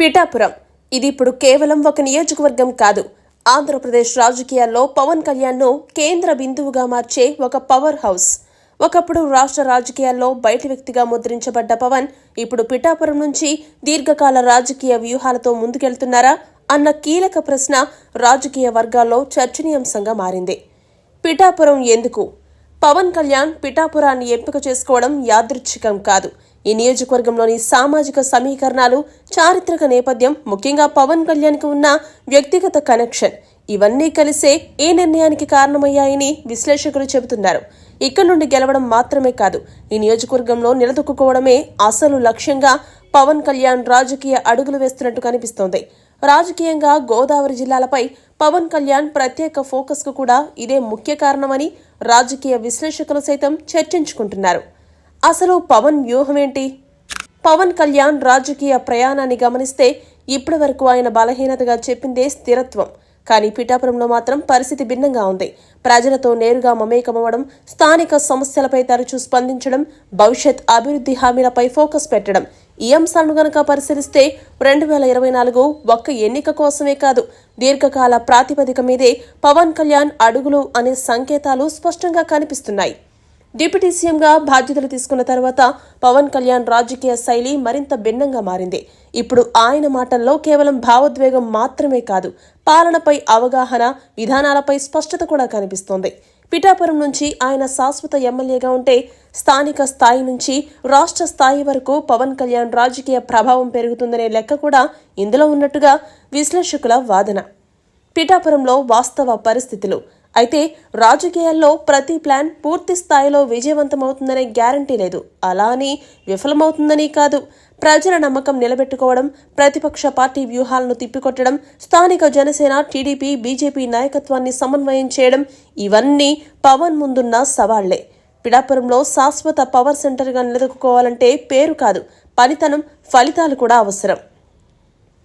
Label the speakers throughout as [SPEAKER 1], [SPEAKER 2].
[SPEAKER 1] పిఠాపురం. ఇది ఇప్పుడు కేవలం ఒక నియోజకవర్గం కాదు. ఆంధ్రప్రదేశ్ రాజకీయాల్లో పవన్ కళ్యాణ్ను కేంద్ర బిందువుగా మార్చే ఒక పవర్ హౌస్. ఒకప్పుడు రాష్ట్ర రాజకీయాల్లో బయట వ్యక్తిగా ముద్రించబడ్డ పవన్ ఇప్పుడు పిఠాపురం నుంచి దీర్ఘకాల రాజకీయ వ్యూహాలతో ముందుకెళ్తున్నారా అన్న కీలక ప్రశ్న రాజకీయ వర్గాల్లో చర్చనీయాంశంగా మారింది. పిఠాపురం ఎందుకు? పవన్ కళ్యాణ్ పిఠాపురాన్ని ఎంపిక చేసుకోవడం యాదృచ్ఛికం కాదు. ఈ నియోజకవర్గంలోని సామాజిక సమీకరణాలు చారిత్రక నేపథ్యం ముఖ్యంగా పవన్ కళ్యాణ్కి ఉన్న వ్యక్తిగత కనెక్షన్ ఇవన్నీ కలిసే ఏ నిర్ణయానికి కారణమయ్యాయని విశ్లేషకులు చెబుతున్నారు. ఇక్కడ నుండి గెలవడం మాత్రమే కాదు ఈ నియోజకవర్గంలో నిలదొక్కుకోవడమే అసలు లక్ష్యంగా పవన్ కళ్యాణ్ రాజకీయ అడుగులు వేస్తున్నట్టు కనిపిస్తోంది. రాజకీయంగా గోదావరి జిల్లాలపై పవన్ కళ్యాణ్ ప్రత్యేక ఫోకస్కు కూడా ఇదే ముఖ్య కారణమని రాజకీయ విశ్లేషకులు సైతం చర్చించుకుంటున్నారు. అసలు పవన్ వ్యూహమేంటి? పవన్ కళ్యాణ్ రాజకీయ ప్రయాణాన్ని గమనిస్తే ఇప్పటి వరకు ఆయన బలహీనతగా చెప్పిందే స్థిరత్వం. కానీ పిఠాపురంలో మాత్రం పరిస్థితి భిన్నంగా ఉంది. ప్రజలతో నేరుగా మమేకమవడం స్థానిక సమస్యలపై తరచూ స్పందించడం భవిష్యత్ అభివృద్ధి హామీలపై ఫోకస్ పెట్టడం ఈ అంశాలను గనక పరిశీలిస్తే రెండు వేల ఇరవై నాలుగు ఒక్క ఎన్నిక కోసమే కాదు దీర్ఘకాల ప్రాతిపదిక మీదే పవన్ కళ్యాణ్ అడుగులు అనే సంకేతాలు స్పష్టంగా కనిపిస్తున్నాయి. డిప్యూటీ సీఎంగా బాధ్యతలు తీసుకున్న తర్వాత పవన్ కళ్యాణ్ రాజకీయ శైలి మరింత భిన్నంగా మారింది. ఇప్పుడు ఆయన మాటల్లో కేవలం భావోద్వేగం మాత్రమే కాదు పాలనపై అవగాహన విధానాలపై స్పష్టత కూడా కనిపిస్తోంది. పిఠాపురం నుంచి ఆయన శాశ్వత ఎమ్మెల్యేగా ఉంటే స్థానిక స్థాయి నుంచి రాష్ట్ర స్థాయి వరకు పవన్ కళ్యాణ్ రాజకీయ ప్రభావం పెరుగుతుందనే లెక్క కూడా ఇందులో ఉన్నట్టుగా విశ్లేషకుల వాదన. పిఠాపురంలో వాస్తవ పరిస్థితులు. అయితే రాజకీయాల్లో ప్రతి ప్లాన్ పూర్తి స్థాయిలో విజయవంతమవుతుందనే గ్యారంటీ లేదు. అలా అని విఫలమవుతుందని కాదు. ప్రజల నమ్మకం నిలబెట్టుకోవడం ప్రతిపక్ష పార్టీ వ్యూహాలను తిప్పికొట్టడం స్థానిక జనసేన టీడీపీ బీజేపీ నాయకత్వాన్ని సమన్వయం చేయడం ఇవన్నీ పవన్ ముందున్న సవాళ్ళే. పిడాపురంలో శాశ్వత పవర్ సెంటర్గా నిలదొక్కుకోవాలంటే పేరు కాదు పనితనం ఫలితాలు కూడా అవసరం.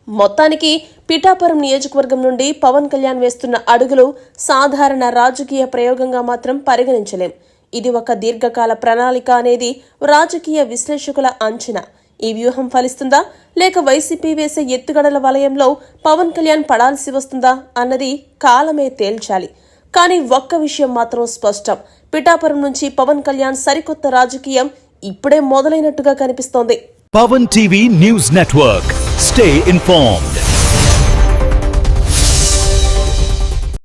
[SPEAKER 1] మొత్తానికి పిఠాపురం నియోజకవర్గం నుండి పవన్ కళ్యాణ్ వేస్తున్న అడుగులు సాధారణ రాజకీయ ప్రయోగంగా మాత్రం పరిగణించలేం. ఇది ఒక దీర్ఘకాల ప్రణాళిక అనేది రాజకీయ విశ్లేషకుల అంచనా. ఈ వ్యూహం ఫలిస్తుందా? లేక వైసీపీ వేసే ఎత్తుగడల వలయంలో పవన్ కళ్యాణ్ పడాల్సి వస్తుందా అన్నది కాలమే తేల్చాలి. కానీ ఒక్క విషయం మాత్రం స్పష్టం. పిఠాపురం నుంచి పవన్ కళ్యాణ్ సరికొత్త రాజకీయం ఇప్పుడే మొదలైనట్టుగా కనిపిస్తోంది.
[SPEAKER 2] Pawan TV news network. Stay informed.